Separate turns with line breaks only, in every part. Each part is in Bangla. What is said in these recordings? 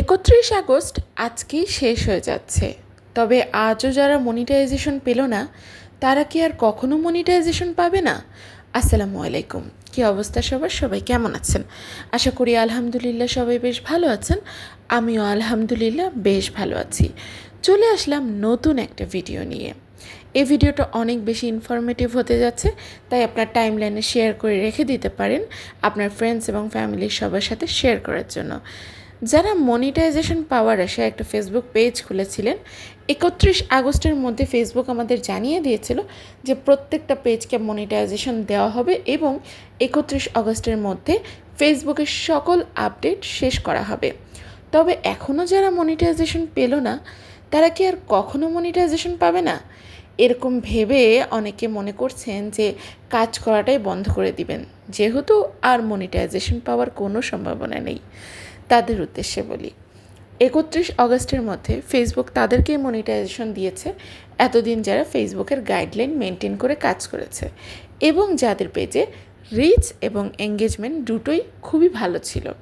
একত্রিশ আগস্ট আজকেই শেষ হয়ে যাচ্ছে। তবে আজও যারা মনিটাইজেশন পেল না, তারা কি আর কখনো মনিটাইজেশন পাবে না? আসসালামু আলাইকুম। কি অবস্থা সবার? সবাই কেমন আছেন? আশা করি আলহামদুলিল্লাহ সবাই বেশ ভালো আছেন। আমিও আলহামদুলিল্লাহ বেশ ভালো আছি। চলে আসলাম নতুন একটা ভিডিও নিয়ে। এই ভিডিওটা অনেক বেশি ইনফরমেটিভ হতে যাচ্ছে, তাই আপনার টাইম লাইনে শেয়ার করে রেখে দিতে পারেন আপনার ফ্রেন্ডস এবং ফ্যামিলির সবার সাথে শেয়ার করার জন্য। যারা মনিটাইজেশন পাওয়ার আশায় একটা ফেসবুক পেজ খুলেছিলেন, একত্রিশ আগস্টের মধ্যে ফেসবুক আমাদের জানিয়ে দিয়েছিল যে প্রত্যেকটা পেজকে মনিটাইজেশন দেওয়া হবে এবং একত্রিশ আগস্টের মধ্যে ফেসবুকের সকল আপডেট শেষ করা হবে। তবে এখনও যারা মনিটাইজেশন পেল না, তারা কি আর কখনো মনিটাইজেশন পাবে না? এরকম ভেবে অনেকে মনে করছেন যে কাজ করাটাই বন্ধ করে দিবেন। যেহেতু আর মনিটাইজেশন পাওয়ার কোনো সম্ভাবনা নেই। তাদের উদ্দেশ্যে বলি, একত্রিশ অগস্টের মধ্যে ফেসবুক তাদেরকেই মনিটাইজেশন দিয়েছে। এতদিন যারা ফেসবুকের গাইডলাইন মেনটেন করে কাজ করেছে। এবং যাদের পেজে রিচ এবং এঙ্গেজমেন্ট দুটোই খুবই ভালো ছিল,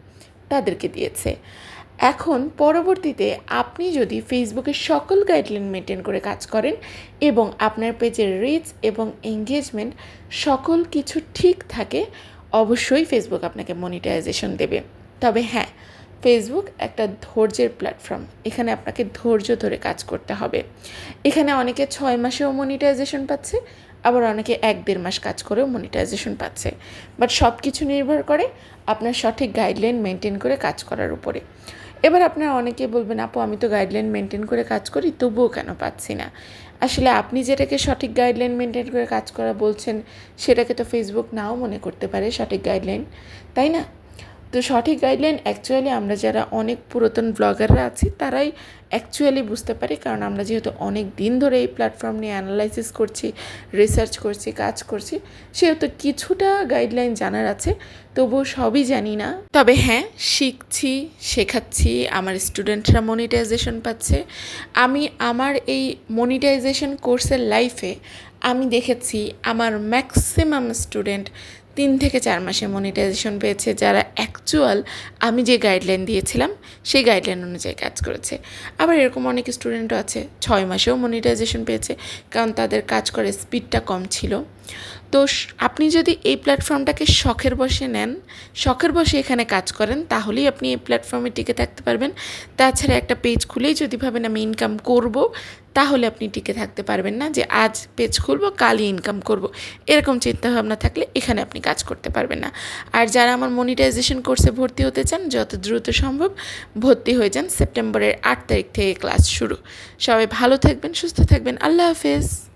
তাদেরকে দিয়েছে। এখন পরবর্তীতে আপনি যদি ফেসবুকের সকল গাইডলাইন মেনটেন করে কাজ করেন এবং আপনার পেজের রিচ এবং এঙ্গেজমেন্ট সকল কিছু ঠিক থাকে, অবশ্যই ফেসবুক আপনাকে মনিটাইজেশন দেবে। তবে হ্যাঁ ফেসবুক একটা ধৈর্যের প্ল্যাটফর্ম এখানে আপনাকে ধৈর্য ধরে কাজ করতে হবে। এখানে অনেকে ছয় মাসেও মনিটাইজেশন পাচ্ছে, আবার অনেকে এক দেড় মাস কাজ করেও মনিটাইজেশন পাচ্ছে। বাট সব কিছু নির্ভর করে আপনার সঠিক গাইডলাইন মেনটেন করে কাজ করার উপরে। এবার আপনারা অনেকে বলবেন, আপু, আমি তো গাইডলাইন মেনটেন করে কাজ করি, তবুও কেন পাচ্ছি না? আসলে আপনি যেটাকে সঠিক গাইডলাইন মেনটেন করে কাজ করা বলছেন, সেটাকে তো ফেসবুক নাও মনে করতে পারে সঠিক গাইডলাইন তাই না? তো সঠিক গাইডলাইন অ্যাকচুয়ালি আমরা যারা অনেক পুরাতন ব্লগাররা আছি, তারাই অ্যাকচুয়ালি বুঝতে পারি। কারণ আমরা যেহেতু অনেক দিন ধরে এই প্ল্যাটফর্ম নিয়ে অ্যানালাইসিস করছি রিসার্চ করছি, কাজ করছি, সেহেতু কিছুটা গাইডলাইন জানার আছে। তবুও সবই জানি না। তবে হ্যাঁ শিখছি, শেখাচ্ছি, আমার স্টুডেন্টরা মনিটাইজেশন পাচ্ছে। আমি আমার এই মনিটাইজেশন কোর্সের লাইফে আমি দেখেছি, আমার ম্যাক্সিমাম স্টুডেন্ট তিন থেকে চার মাসে মনিটাইজেশন পেয়েছে যারা অ্যাকচুয়াল আমি যে গাইডলাইন দিয়েছিলাম, সেই গাইডলাইন অনুযায়ী কাজ করেছে। আবার এরকম অনেক স্টুডেন্টও আছে, ছয় মাসেও মনিটাইজেশন পেয়েছে, কারণ তাদের কাজ করার স্পিডটা কম ছিল। তো আপনি যদি এই প্ল্যাটফর্মটাকে শখের বসে নেন, শখের বসে এখানে কাজ করেন, তাহলেই আপনি এই প্ল্যাটফর্মে টিকে থাকতে পারবেন। তাছাড়া একটা পেজ খুলেই যদি ভাবেন আমি ইনকাম করব, তাহলে আপনি টিকে থাকতে পারবেন না যে আজ পেজ খুলবো, কালই ইনকাম করব। এরকম চিন্তাভাবনা থাকলে এখানে আপনি কাজ করতে পারবেন না। আর যারা আমার মনিটাইজেশন কোর্সে ভর্তি হতে চান, যত দ্রুত সম্ভব ভর্তি হয়ে যান। সেপ্টেম্বরের আট তারিখ থেকে ক্লাস শুরু। সবাই ভালো থাকবেন, সুস্থ থাকবেন। আল্লাহ হাফেজ।